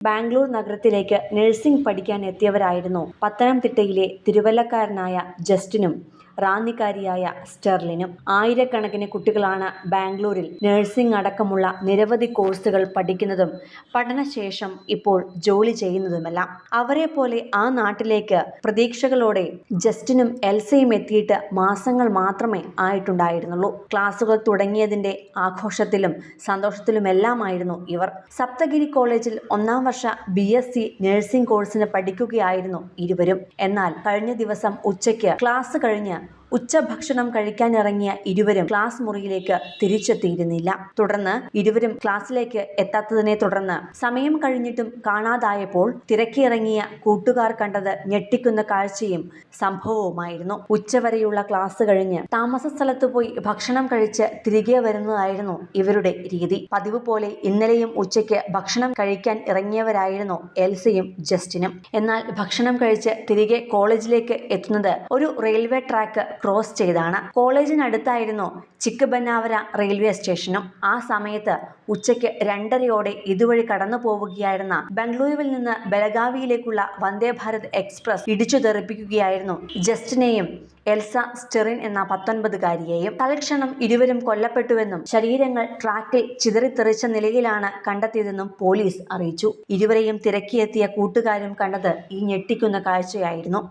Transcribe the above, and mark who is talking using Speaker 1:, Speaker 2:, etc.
Speaker 1: ബാംഗ്ലൂർ നഗരത്തിലേക്ക് നഴ്സിംഗ് പഠിക്കാൻ എത്തിയവരായിരുന്നു പത്തനംതിട്ടയിലെ തിരുവല്ലക്കാരനായ ജസ്റ്റിനും. റാന്നിക്കാരിയായ സ്റ്റെർലിനും ആയിരക്കണക്കിന് കുട്ടികളാണ് ബാംഗ്ലൂരിൽ നഴ്സിംഗ് അടക്കമുള്ള നിരവധി കോഴ്സുകൾ പഠിക്കുന്നതും പഠനശേഷം ഇപ്പോൾ ജോലി ചെയ്യുന്നതുമെല്ലാം. അവരെ പോലെ ആ നാട്ടിലേക്ക് പ്രതീക്ഷകളോടെ ജസ്റ്റിനും എൽസയും എത്തിയിട്ട് മാസങ്ങൾ മാത്രമേ ആയിട്ടുണ്ടായിരുന്നുള്ളൂ. ക്ലാസുകൾ തുടങ്ങിയതിന്റെ ആഘോഷത്തിലും സന്തോഷത്തിലുമെല്ലാമായിരുന്നു ഇവർ. സപ്തഗിരി കോളേജിൽ ഒന്നാം വർഷ ബി എസ് സി നഴ്സിംഗ് കോഴ്സിന് പഠിക്കുകയായിരുന്നു ഇരുവരും. എന്നാൽ കഴിഞ്ഞ ദിവസം ഉച്ചയ്ക്ക് ക്ലാസ് കഴിഞ്ഞ് ഉച്ചഭക്ഷണം കഴിക്കാനിറങ്ങിയ ഇരുവരും ക്ലാസ് മുറിയിലേക്ക് തിരിച്ചെത്തിയിരുന്നില്ല. തുടർന്ന് ഇരുവരും ക്ലാസ്സിലേക്ക് എത്താത്തതിനെ തുടർന്ന് സമയം കഴിഞ്ഞിട്ടും കാണാതായപ്പോൾ തിരക്കിറങ്ങിയ കൂട്ടുകാർ കണ്ടത് ഞെട്ടിക്കുന്ന കാഴ്ചയും സംഭവവുമായിരുന്നു. ഉച്ചവരെയുള്ള ക്ലാസ് കഴിഞ്ഞ് താമസ സ്ഥലത്ത് പോയി ഭക്ഷണം കഴിച്ച് തിരികെ വരുന്നതായിരുന്നു ഇവരുടെ രീതി. പതിവ് പോലെ ഇന്നലെയും ഉച്ചയ്ക്ക് ഭക്ഷണം കഴിക്കാൻ ഇറങ്ങിയവരായിരുന്നു എൽസയും ജസ്റ്റിനും. എന്നാൽ ഭക്ഷണം കഴിച്ച് തിരികെ കോളേജിലേക്ക് എത്തുന്നത് ഒരു റെയിൽവേ ട്രാക്ക് ക്രോസ് ചെയ്താണ്. കോളേജിനടുത്തായിരുന്നു ചിക്കബന്നാവര റെയിൽവേ സ്റ്റേഷനും ആ സമയത്ത് ഉച്ചയ്ക്ക് രണ്ടരയോടെ ഇതുവഴി കടന്നു പോവുകയായിരുന്ന ബംഗളൂരുവിൽ നിന്ന് ബലഗാവിയിലേക്കുള്ള വന്ദേ ഭാരത് എക്സ്പ്രസ് ഇടിച്ചു തെറിപ്പിക്കുകയായിരുന്നു. ജസ്റ്റിനെയും എൽസ സ്റ്റെറിൻ എന്ന പത്തൊൻപതുകാരിയെയും തലക്ഷണം ഇരുവരും കൊല്ലപ്പെട്ടുവെന്നും ശരീരങ്ങൾ ട്രാക്കിൽ ചിതറിത്തെറിച്ച നിലയിലാണ് കണ്ടെത്തിയതെന്നും പോലീസ് അറിയിച്ചു. ഇരുവരെയും തിരക്കിയെത്തിയ കൂട്ടുകാരും കണ്ടത് ഈ ഞെട്ടിക്കുന്ന കാഴ്ചയായിരുന്നു.